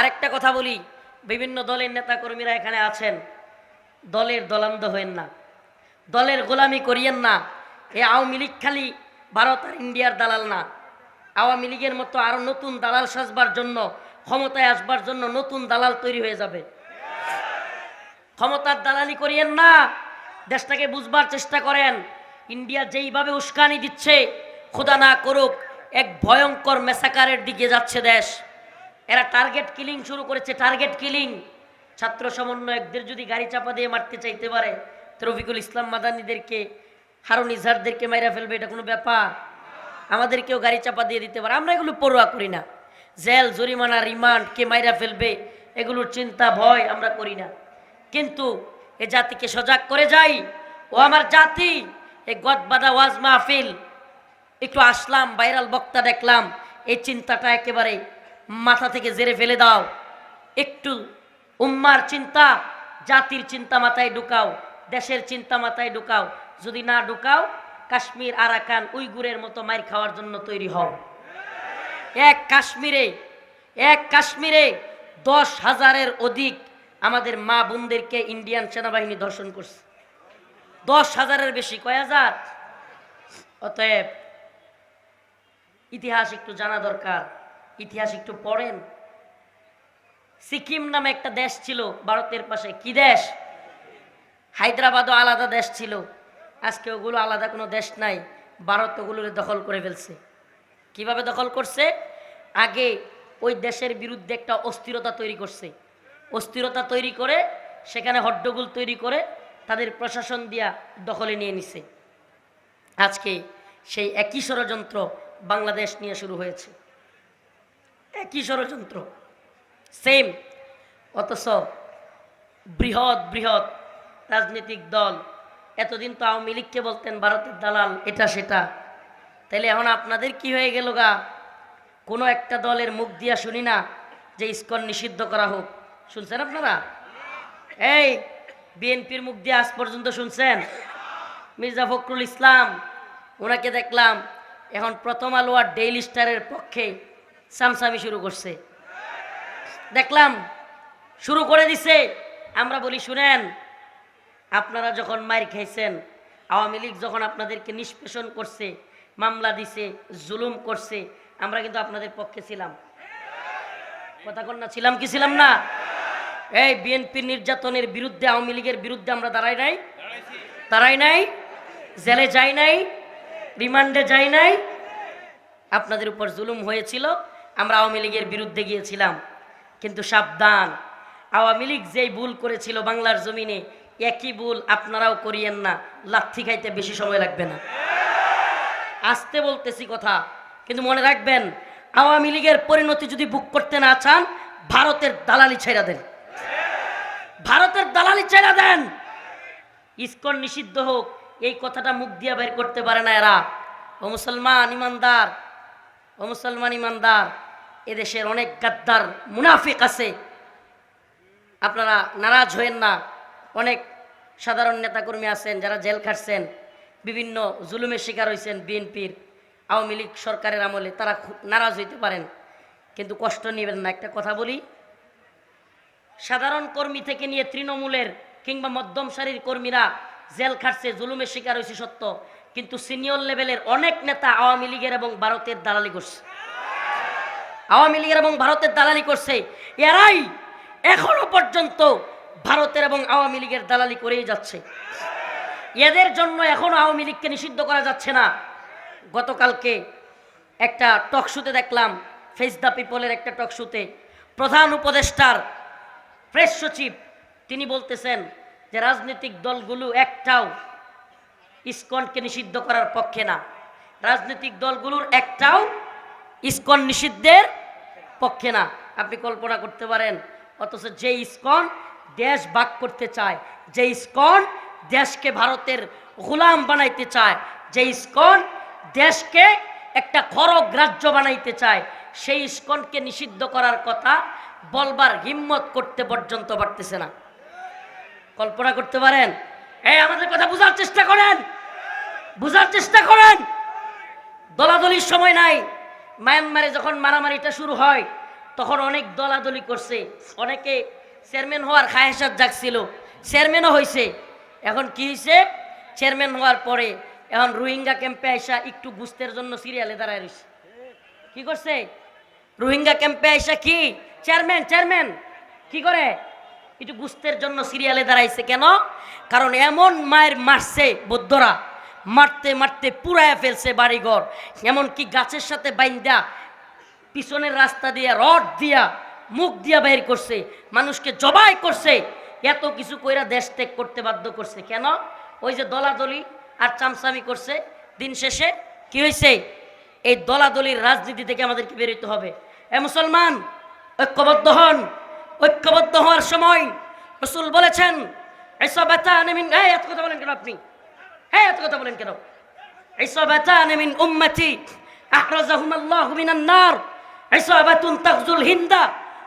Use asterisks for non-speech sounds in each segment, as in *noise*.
আরেকটা কথা বলি, বিভিন্ন দলের নেতাকর্মীরা এখানে আছেন। দলের দলান্ধ হইন না। দলের গোলামি করিয়েন না। এ আওয়ামী লীগ খালি ভারত আর ইন্ডিয়ার দালাল না। আওয়ামী লীগের মতো আরও নতুন দালাল সাজবার জন্য, ক্ষমতায় আসবার জন্য নতুন দালাল তৈরি হয়ে যাবে। ক্ষমতার দালালি করিয়েন না। দেশটাকে বুঝবার চেষ্টা করেন। ইন্ডিয়া যেইভাবে উস্কানি দিচ্ছে, খোদা না করুক, এক ভয়ঙ্কর মেসাকারের দিকে যাচ্ছে দেশ। এরা টার্গেট কিলিং শুরু করেছে টার্গেট কিলিং ছাত্র সমন্বয়কদের যদি গাড়ি চাপা দিয়ে মারতে চাইতে পারে রফিকুল ইসলাম মাদানিদেরকে, হারুন ইজহারদেরকে মাইরা ফেলবে, এটা কোনো ব্যাপার। আমাদেরকেও গাড়ি চাপা দিয়ে দিতে পারে, আমরা এগুলো পড়ুয়া করি না। জেল, জরিমানা, রিমান্ড, কে মাইরা ফেলবে, এগুলোর চিন্তা, ভয় আমরা করি না। কিন্তু এ জাতিকে সজাগ করে যাই, ও আমার জাতি এই গদবাদা ওয়াজ মাহফিল। একটু আসলাম, ভাইরাল বক্তা দেখলাম, এই চিন্তাটা একেবারে মাথা থেকে জেরে ফেলে দাও। একটু উম্মার চিন্তা, জাতির চিন্তা মাথায় ঢুকাও, দেশের চিন্তা মাথায় ঢুকাও। যদি না ঢুকাও, কাশ্মীর, আরাকান, উইগুরের মতো মাইর খাওয়ার জন্য তৈরি হও। এক কাশ্মীরে এক কাশ্মীরে দশ হাজারের অধিক আমাদের মা বোনদেরকে ইন্ডিয়ান সেনাবাহিনী ধর্ষণ করছে। দশ হাজারের বেশি, কয় হাজার? অতএব ইতিহাস একটু জানা দরকার। ইতিহাস একটু পড়েন। সিকিম নামে একটা দেশ ছিল, ভারতের পাশে। কি দেশ? হায়দ্রাবাদও আলাদা দেশ ছিল। আজকে ওগুলো আলাদা কোনো দেশ নাই। ভারত ওগুলোর দখল করে ফেলছে। কীভাবে দখল করছে? আগে ওই দেশের বিরুদ্ধে একটা অস্থিরতা তৈরি করছে। অস্থিরতা তৈরি করে, সেখানে হড্ডগোল তৈরি করে তাদের প্রশাসন দিয়া দখলে নিয়ে নিছে। আজকে সেই একই ষড়যন্ত্র বাংলাদেশ নিয়ে শুরু হয়েছে। একই ষড়যন্ত্র? সেম অথচ বৃহৎ বৃহৎ রাজনৈতিক দল, এতদিন তো আওয়ামী লীগকে বলতেন ভারতের দালাল, এটা সেটা। তাইলে এখন আপনাদের কি হয়ে গেল গা? কোনো একটা দলের মুখ দিয়া শুনি না যে ইস্কন নিষিদ্ধ করা হোক। শুনছেন আপনারা? এই, বিএনপির মুখ দিয়ে আজ পর্যন্ত শুনছেন? মির্জা ফখরুল ইসলাম, ওনাকে দেখলাম এখন প্রথম আলো আর ডেইলি স্টারের পক্ষে সামসামি শুরু করছে। দেখলাম, শুরু করে দিছে। আমরা বলি, শুনেন, আপনারা যখন মার খাইছেন, আওয়ামী লীগ যখন আপনাদেরকে নিষ্পেষণ করছে, মামলা দিছে, জুলুম করছে, আমরা কিন্তু আপনাদের পক্ষে ছিলাম। কথা কন্যা ছিলাম কি ছিলাম না? এই বিএনপির নির্যাতনের বিরুদ্ধে, আওয়ামী লীগের বিরুদ্ধে আমরা দাঁড়াই নাই। দাঁড়াই নাই। জেলে যাই নাই। রিমান্ডে যাই নাই। আপনাদের উপর জুলুম হয়েছিল। আমরা আওয়ামী লীগের বিরুদ্ধে গিয়েছিলাম, কিন্তু সাবধান। আওয়ামী লীগ যেই ভুল করেছিল বাংলার জমিনে, একই ভুল আপনারাও করিয়েন না। লাথি খাইতে বেশি সময় লাগবে না। আসতে বলতেছি কথা, কিন্তু মনে রাখবেন, আওয়ামী লীগের পরিণতি যদি বুক করতে না চান, ভারতের দালালি ছেড়া দেন। ভারতের দালালি ছেড়া দেন। ইস্কন নিষিদ্ধ হোক, এই কথাটা মুখ দিয়ে বের করতে পারে না এরা। ও মুসলমান ইমানদার, ও মুসলমান ইমানদার। এদেশের অনেক গাদ্দার মুনাফিক আছে। আপনারা নারাজ হয়েন না। অনেক সাধারণ নেতাকর্মী আছেন, যারা জেল খাটছেন, বিভিন্ন জুলুমের শিকার হয়েছেন বিএনপির। আওয়ামী লীগ সরকারের আমলে তারা নারাজ হইতে পারেন, কিন্তু কষ্ট নেবেন না। একটা কথা বলি, সাধারণ কর্মী থেকে নিয়ে তৃণমূলের কিংবা মধ্যম সারির কর্মীরা জেল খাটছে, জুলুমের শিকার হয়েছে সত্য, কিন্তু সিনিয়র লেভেলের অনেক নেতা আওয়ামী লীগের এবং ভারতের দালালি করছে। আওয়ামী লীগের এবং ভারতের দালালি করছে। এরাই এখনও পর্যন্ত ভারতের এবং আওয়ামী লীগের দালালি করেই যাচ্ছে। এদের জন্য এখনও আওয়ামী লীগকে নিষিদ্ধ করা যাচ্ছে না। গতকালকে একটা টকশুতে দেখলাম ফেস দ্য পিপলের একটা টকশুতে প্রধান উপদেষ্টার প্রেস সচিব, তিনি বলতেছেন যে রাজনৈতিক দলগুলো একটাও ইস্কনকে নিষিদ্ধ করার পক্ষে না। রাজনৈতিক দলগুলোর একটাও ইস্কন নিষিদ্ধের পক্ষে না। আপনি কল্পনা করতে পারেন, অথচ যে ইসকন দেশ ভাগ করতে চায় যে ইসকন দেশকে ভারতের গোলাম বানাইতে চায় যে ইসকন দেশকে একটা খরগ রাজ্য বানাইতে চায়, সেই ইস্কনকে নিষিদ্ধ করার কথা বলবার হিম্মত করতে পর্যন্ত পারতেছে না। কল্পনা করতে পারেন? এই, আমাদের কথা বোঝার চেষ্টা করেন। বোঝার চেষ্টা করেন। দলাদলির সময় নাই। মায়ানমারে যখন মারামারিটা শুরু হয়, তখন অনেক দলাদলি করছে। অনেকে চেয়ারম্যান হওয়ার খায়সাত জাগছিল, চেয়ারম্যানও হয়েছে এখন কি হয়েছে চেয়ারম্যান হওয়ার পরে এখন রোহিঙ্গা ক্যাম্পে আইসা একটু গুস্তের জন্য সিরিয়ালে দাঁড়ায় রয়েছে কি করছে? রোহিঙ্গা ক্যাম্পে আইসা কি? চেয়ারম্যান চেয়ারম্যান, কি করে? একটু গুস্তের জন্য সিরিয়ালে দাঁড়াইছে কেন? কারণ এমন মায়ের মারছে বৌদ্ধরা। মারতে মারতে পুরায় ফেলছে বাড়িঘর। এমনকি গাছের সাথে বাইন্দা পিছনের রাস্তা দিয়া, রড দিয়া, মুখ দিয়া বের করছে, মানুষকে জবাই করছে। এত কিছু কইরা দেশ ত্যাগ করতে বাধ্য করছে। কেন? ওই যে দলাদলি আর চামচামি করছে দিন শেষে। কি হয়েছে এই দলাদলির রাজনীতি থেকে আমাদেরকে বেরোতে হবে। এ মুসলমান, ঐক্যবদ্ধ হন। ঐক্যবদ্ধ হওয়ার সময় রসুল বলেছেন, এসব এত কথা বলেন কেন আপনি? হ্যাঁ এত কথা বলেন কেন عصابتان من أمتي أحرزهما الله من النار عصابة تغزو الهند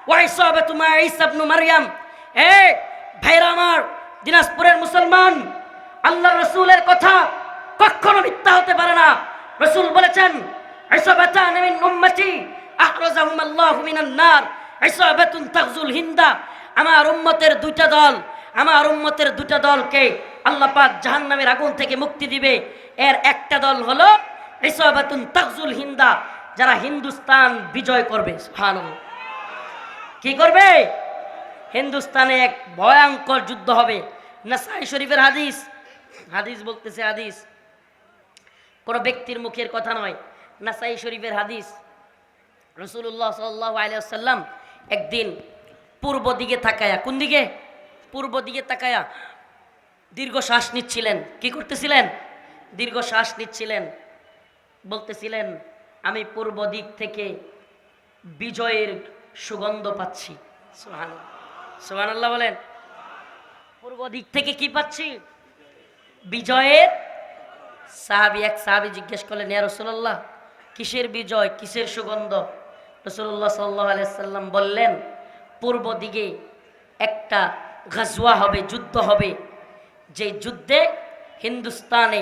وعصابة مع عيسى بن مريم এ ভাইরা আমার দিনাজপুরের মুসলমান আল্লাহ রসুলের কথা কখনো মিথ্যা হতে পারে না রসুল বলেছেন عصابتان من أمتي أحرزهما الله من النار عصابة تغزو الهند আমার উম্মতের দুইটা দল আমার উম্মতের দুটা দলকে আল্লাহ জাহান্নামের আগুন থেকে মুক্তি দিবে। এর একটা দল হলো তাকজুল হিন্দা, যারা হিন্দুস্তান বিজয় করবে। সুবহানাল্লাহ। কি করবে? হিন্দুস্তানে এক ভয়ঙ্কর যুদ্ধ হবে। নাসাই শরীফের হাদিস হাদিস বলতেছে হাদিস। কোনো ব্যক্তির মুখের কথা নয়। নাসাই শরীফের হাদিস। রসুল্লাহ সাল্লাহ আলিয়াল্লাম একদিন পূর্ব দিকে তাকায়া, কোন দিকে? পূর্ব দিকে তাকায়া দীর্ঘ শ্বাস নিচ্ছিলেন। কি করতেছিলেন? দীর্ঘ শ্বাস নিচ্ছিলেন। বলতেছিলেন, আমি পূর্ব দিক থেকে বিজয়ের সুগন্ধ পাচ্ছি। সোহান আল্লাহ বলেন, পূর্ব দিক থেকে কি পাচ্ছি? বিজয়ের সাহাবি, এক সাহাবি জিজ্ঞেস করলেন, ইয়া রসুল্লাহ কিসের বিজয়, কিসের সুগন্ধ? রসুল্লাহ সাল্লাহ আলাইসাল্লাম বললেন, পূর্ব দিকে একটা গাজওয়া হবে, যুদ্ধ হবে যে যুদ্ধে হিন্দুস্তানে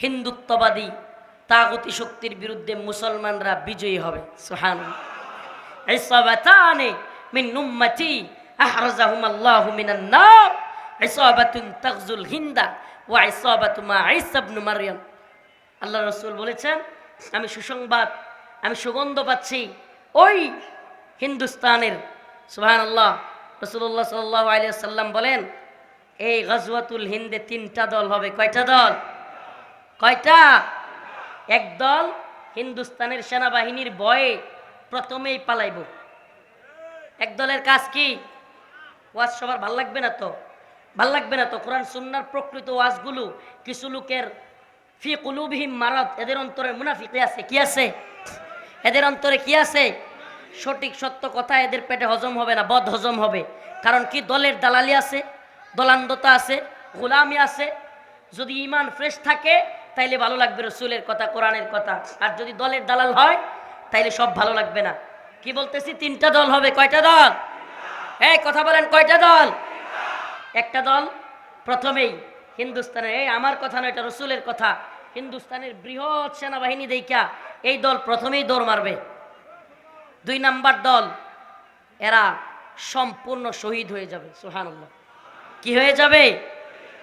হিন্দুত্ববাদী তাগতি শক্তির বিরুদ্ধে মুসলমানরা বিজয়ী হবে। সুহান আল্লাহু মিনান হিন্দা ওয়া ইসাবাতু মা ঈসা ইবনে আল্লাহ রাসূল বলেছেন, আমি সুসংবাদ, আমি সুগন্ধ পাচ্ছি ওই হিন্দুস্তানের। সুবহানাল্লাহ। রাসূলুল্লাহ সাল্লাল্লাহু আলাইহি সাল্লাম বলেন এই গজওয়াতুল হিন্দে তিনটা দল হবে। কয়টা দল? কয়টা? এক দল হিন্দুস্তানের সেনাবাহিনীর ভয়ে প্রথমেই পালাইব। এক দলের কাজ কি? ওয়াজ সবার ভালো লাগবে না তো? ভালো লাগবে না তো? কোরআন সুন্নার প্রকৃত ওয়াজগুলো কিছু লোকের ফি কুলুবহিম মারাত এদের অন্তরে মুনাফিকে আছে। কি আছে? এদের অন্তরে কি আছে? সঠিক সত্য কথা এদের পেটে হজম হবে না, বদ হজম হবে। কারণ কি দলের দালালি আছে? দলান্দতা আছে, গোলামি আছে। যদি ইমান ফ্রেশ থাকে, তাইলে ভালো লাগবে রসুলের কথা, কোরআনের কথা। আর যদি দলের দালাল হয়, তাইলে সব ভালো লাগবে না। কি বলতেছি? তিনটা দল হবে, কয়টা দল? এই, কথা বলেন, কয়টা দল? একটা দল প্রথমেই হিন্দুস্তানের, এই আমার কথা নয়, এটা রসুলের কথা। হিন্দুস্তানের বৃহৎ সেনাবাহিনী দেখা এই দল প্রথমেই দৌড় মারবে। দুই নাম্বার দল, এরা সম্পূর্ণ শহীদ হয়ে যাবে সুহানুল্লাহ কি হয়ে যাবে?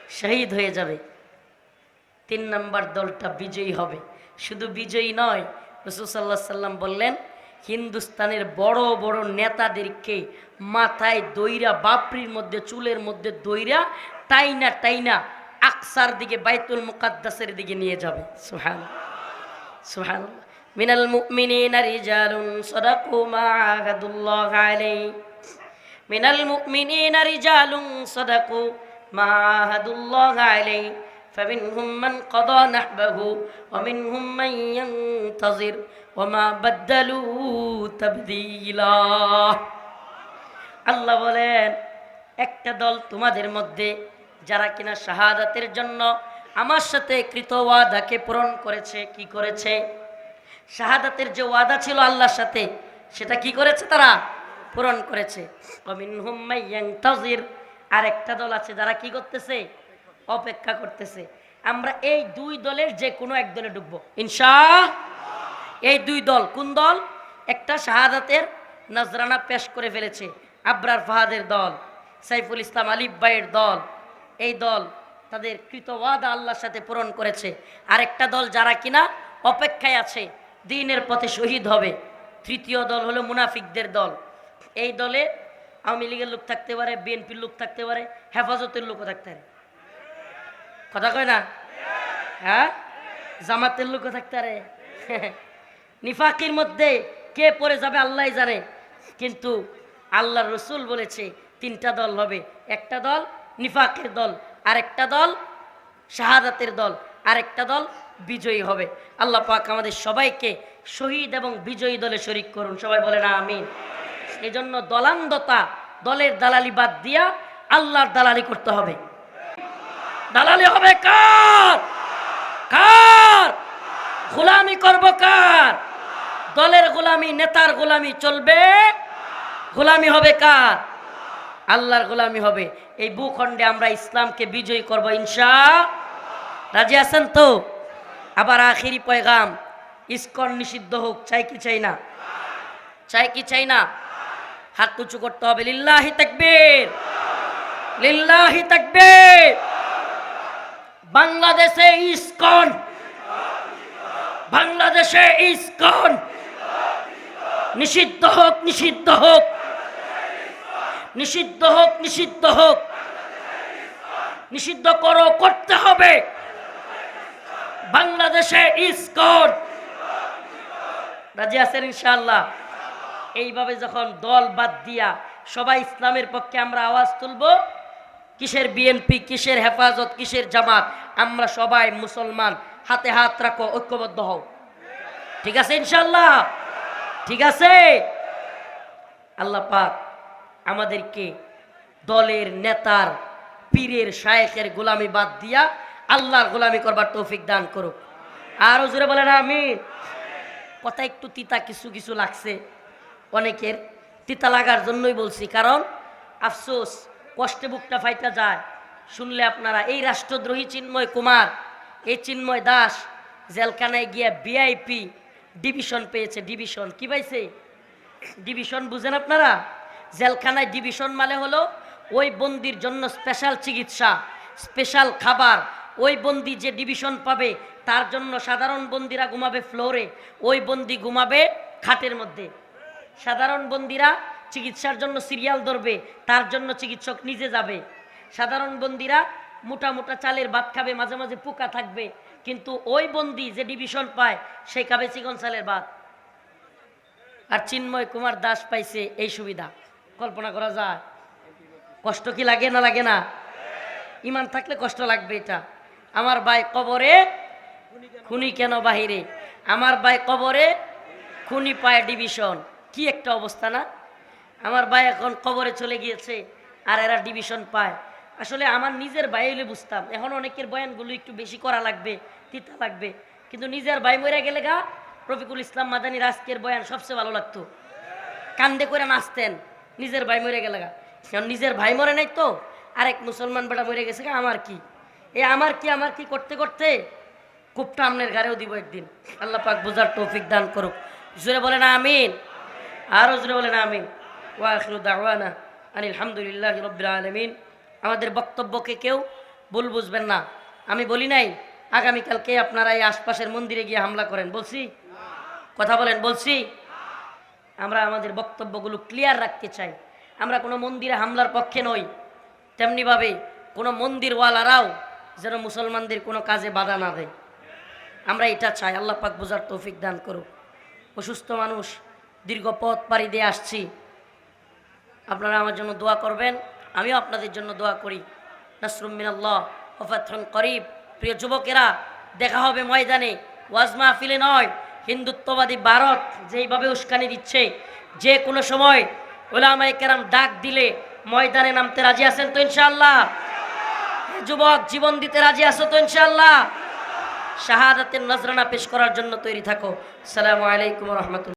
শহীদ হয়ে যাবে। তিন নম্বর দলটা বিজয়ী হবে। শুধু বিজয়ী নয়, রসুল সাল্লাহ সাল্লাম বললেন, হিন্দুস্তানের বড় বড় নেতাদেরকে মাথায় দইরা বাপরির মধ্যে, চুলের মধ্যে দইরা টাইনা টাইনা আকসার দিকে, বাইতুল মুকাদ্দাসের দিকে নিয়ে যাবে। সুহান সুহান মিনাল মুমিনিনা রিজালুন সাদাকু মা আহাদুল্লাহ আলাইহি। মিনাল মুমিনিনা রিজালুন সাদাকু মা আহাদুল্লাহ আলাইহি فمنهم من قضى نحبه ومنهم من ينتظر وما بدلوا تبديلا আল্লাহ বলেন একটা দল তোমাদের মধ্যে যারা কিনা শাহাদাতের জন্য আমার সাথে কৃত ওয়াদাকে পূরণ করেছে কি করেছে শাহাদাতের যে ওয়াদা ছিল আল্লাহর সাথে সেটা কি করেছে তারা পূরণ করেছে। অমিনহুম মাইয়ান্তাজির আর একটা দল আছে যারা কি করতেছে? অপেক্ষা করতেছে। আমরা এই দুই দলের যে কোনো এক দলে ঢুকবো। ইনশা এই দুই দল কোন দল? একটা শাহাদাতের নজরানা পেশ করে ফেলেছে আবরার ফাহাদের দল, সাইফুল ইসলাম আলিফ ভাইয়ের দল। এই দল তাদের কৃত ওয়াদা আল্লাহর সাথে পূরণ করেছে। আরেকটা দল যারা কিনা অপেক্ষায় আছে, দিনের পথে শহীদ হবে। তৃতীয় দল হলো মুনাফিকদের দল। এই দলে আওয়ামী লীগের লোক থাকতে পারে, বিএনপির লোক থাকতে পারে, হেফাজতের লোকও থাকতে পারে। কথা কয় না? হ্যাঁ? জামাতের লোকও থাকতে পারে। *laughs* নিফাকির মধ্যে কে পড়ে যাবে আল্লাহ জানে। কিন্তু আল্লাহ রসুল বলেছে, তিনটা দল হবে। একটা দল নিফাকের দল, আরেকটা দল শাহাদাতের দল, আরেকটা দল বিজয়ী হবে। আল্লাহ পাক আমাদের সবাইকে শহীদ এবং বিজয়ী দলে শরিক করুন। সবাই বলে না আমিন। এই জন্য দলান্দতা দলের দালালি বাদ দিয়া আল্লাহর দালালি করতে হবে। দালালি হবে কার? কার? গোলামি করব কার? দলের গোলামি, নেতার গোলামি চলবে। গোলামি হবে কার? আল্লাহর গোলামি হবে। এই ভূখণ্ডে আমরা ইসলামকে বিজয়ী করব ইনশা। রাজি আছেন তো? আবার আখিরি পয়গাম, ইস্কন নিষিদ্ধ হোক, চাই কি চাই না? চাই কি চাই না? হাত উঁচু করতে হবে, লিল্লাহি তাকবীর লিল্লাহি তাকবীর। বাংলাদেশে ইস্কন বাংলাদেশে ইস্কন। নিষিদ্ধ হোক নিষিদ্ধ হোক। নিষিদ্ধ হোক নিষিদ্ধ হোক। নিষিদ্ধ করো, করতে হবে। বাংলাদেশে ইস্কন। রাজি আছেন ইনশাআল্লাহ? এইভাবে যখন দল বাদ দিয়া সবাই ইসলামের পক্ষে আমরা আওয়াজ তুলব, কিসের বিএনপি কিসের হেফাজত, কিসের জামাত, আমরা সবাই মুসলমান, হাতে হাত রাখো, ঐক্যবদ্ধ হও। ঠিক আছে ইনশাল্লাহ ঠিক আছে? আল্লাহ পাক আমাদেরকে দলের নেতার, পীরের, শায়েখের গোলামি বাদ দিয়া আল্লাহর গোলামি করবার তৌফিক দান করুক। আর জোরে বলেন আমি কথা একটু তিতা, কিছু কিছু লাগছে। অনেকের তিতা লাগার জন্যই বলছি, কারণ আফসোস, কষ্টে বুকটা ফাইটা যায়। শুনলে আপনারা, এই রাষ্ট্রদ্রোহী চিন্ময় কুমার, এই চিন্ময় দাস, জেলখানায় গিয়ে ভিআইপি ডিভিশন পেয়েছে, ডিভিশন। কি পাইছে? ডিভিশন, বুঝেন আপনারা? জেলখানায় ডিভিশন মানে হলো ওই বন্দির জন্য স্পেশাল চিকিৎসা স্পেশাল খাবার। ওই বন্দি যে ডিভিশন পাবে, তার জন্য সাধারণ বন্দিরা ঘুমাবে ফ্লোরে ওই বন্দি ঘুমাবে খাটের মধ্যে। সাধারণ বন্দিরা চিকিৎসার জন্য সিরিয়াল ধরবে, তার জন্য চিকিৎসক নিজে যাবে। সাধারণ বন্দিরা মোটা মোটা চালের ভাত খাবে, মাঝে মাঝে পোকা থাকবে, কিন্তু ওই বন্দি যে ডিভিশন পায়, সে খাবে চিকন চালের ভাত। আর চিন্ময় কুমার দাস পাইছে এই সুবিধা। কল্পনা করা যায়। কষ্ট কি লাগে না লাগে না? ইমান থাকলে কষ্ট লাগবে এটা। আমার ভাই কবরে খুনি কেন বাহিরে? আমার ভাই কবরে খুনি পায় ডিভিশন। কি একটা অবস্থা না? আমার ভাই এখন কবরে চলে গিয়েছে আর এরা ডিভিশন পায়। আসলে আমার নিজের ভাই হলে বুঝতাম। এখন অনেকের বয়ানগুলো একটু বেশি করা লাগবে, তিতা লাগবে। কিন্তু নিজের ভাই মরে গেলে গা, রফিকুল ইসলাম মাদানী আজকের বয়ান সবচেয়ে ভালো লাগতো। কান্দে করে নাচতেন, নিজের ভাই মরে গেলে গা। কারণ নিজের ভাই মরে নাই তো, আরেক মুসলমান বেটা মরে গেছে গা, আমার কি? এ আমার কি আমার কি করতে করতে কূপটা আমনের ঘাড়েও দিব একদিন। আল্লাহ পাক বোঝার তৌফিক দান করুক। জোরে বলে না আমিন। আরও জোরে বলেন না আমিন ওয়াখিরু দাওয়ানা আনিল হামদুলিল্লাহ রবিল আলমিন। আমাদের বক্তব্যকে কেউ ভুল বুঝবেন না। আমি বলি নাই, আগামীকালকে আপনারা এই আশপাশের মন্দিরে গিয়ে হামলা করেন, বলছি? কথা বলেন, বলছি? আমরা আমাদের বক্তব্যগুলো ক্লিয়ার রাখতে চাই। আমরা কোনো মন্দিরে হামলার পক্ষে নই। তেমনিভাবে কোনো মন্দির মন্দিরওয়ালারাও যেন মুসলমানদের কোনো কাজে বাধা না দেয়। আমরা এটা চাই, আল্লাহ পাক বোঝার তৌফিক দান করুক। অসুস্থ মানুষ দীর্ঘ পথ পাড়ি দিয়ে আসছি। আপনারা আমার জন্য দোয়া করবেন, আমিও আপনাদের জন্য দোয়া করি। নাসরুম মিনাল্লাহ ওফাতন করিব। প্রিয় যুবকেরা, দেখা হবে ময়দানে। ওয়াজ মাহফিলে নয়, হিন্দুত্ববাদী ভারত যেইভাবে উস্কানি দিচ্ছে, যে কোনো সময় ওলামাই কেরাম ডাক দিলে ময়দানে নামতে রাজি আছেন তো ইনশাল্লাহ যুবক, জীবন দিতে রাজি আছো তো ইনশাল্লাহ শাহাদাতের নজরানা পেশ করার জন্য তৈরি থাকো। সালামু আলাইকুম রহমতুল্লাহ।